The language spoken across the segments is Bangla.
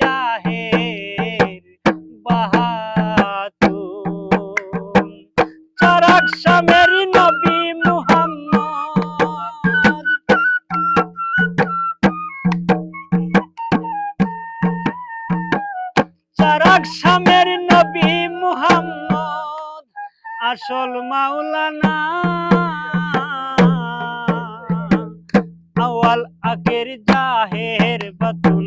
জাহের বাহাতুন চারাক শামের নবী মুহাম্মদ। চারাক শামের নবী মুহাম্মদ, আসল মাওলানা। আওয়াল আকের জাহের বাতুল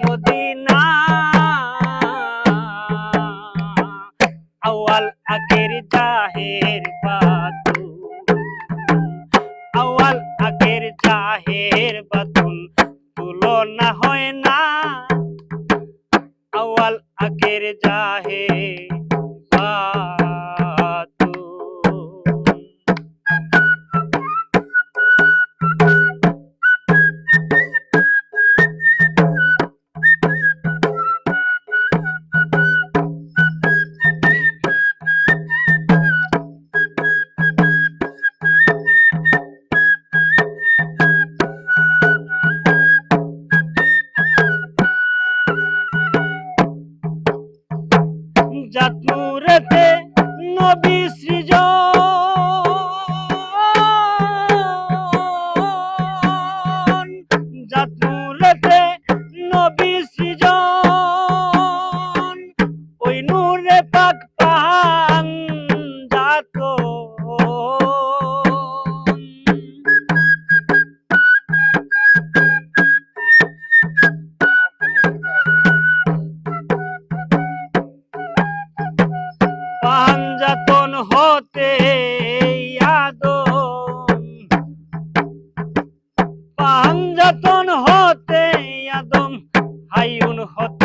মদিনা। আওয়াল আখের জাহের বাতু আওয়াল আগের জাহের বাতুল তুলনা হয় না। আওয়াল আগের জাহের পাঞ্জাতন হতে আদম। পাঞ্জাতন হতে আদম। হাইউন হতে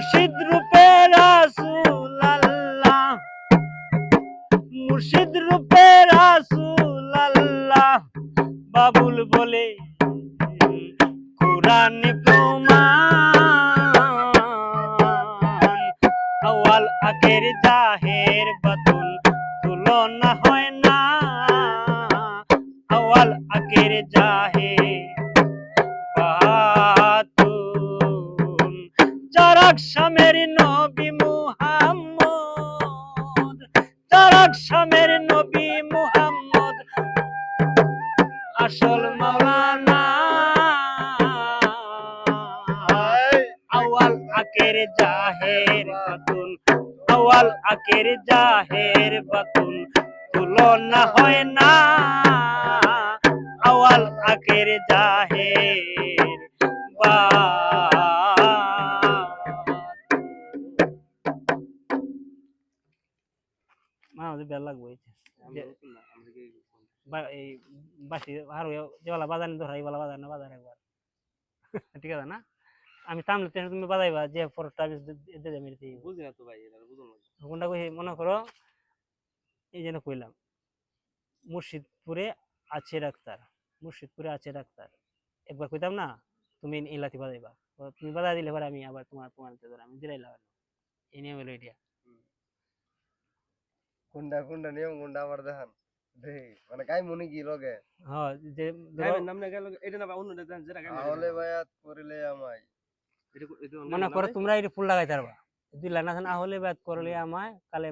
মুর্শিদ রূপে রাসূল আল্লাহ মুর্শিদ রূপে রাসূল আল্লাহ বাবুল বলে, কোরআন প্রমাণ আওয়াল আখের জাহের বাতুল তুলনা হয় না। আওয়াল আখের জাহের শামের নবী মুহাম্মদ চারাক শামের নবী মুহাম্মদ। আসল মাওলানা আওয়াল আকের জাহের বাতুল আওয়াল আকের জাহের বাতুল তুলনা হয় না। আওয়াল আকের জাহের বা বা- এই বাসি আর যেওয়ালা বাজার ধরা এইওয়ালা বাজার বাজার একবার। ঠিক আছে না? আমি থামলে তুমি বাজাইবা যে পরটা আমি দিয়ে মেরে দিয়ে বুঝি না তো ভাই এটা বুঝুন না। কোনটা কই মনে করো এই যেন কইলাম মুর্শিদপুরে আছে ডাক্তার মুর্শিদপুরে আছে ডাক্তার। একবার কইতাম না তুমি এই লাথি বাজাইবা তুমি বাজাই দিলে পরে আমি আবার তোমার তোমার আমি দিলাইলাম এই নিয়ে হলো এটা কোনটা কোনটা নিয়ম কোনটা আবার দেখান। দেখি মানে গাই মনে কি লগে? হ্যাঁ যে গাইবেন নাম না গেল এটা না বা অন্য যেটা গাইবেন আহলে বায়াত করিলে আমায়। এটা এটা মনে করো তোমরা এটা ফুল লাগাইতে পারবা। দুই লাইন আছে না হলে বাদ করলে আমায় কালে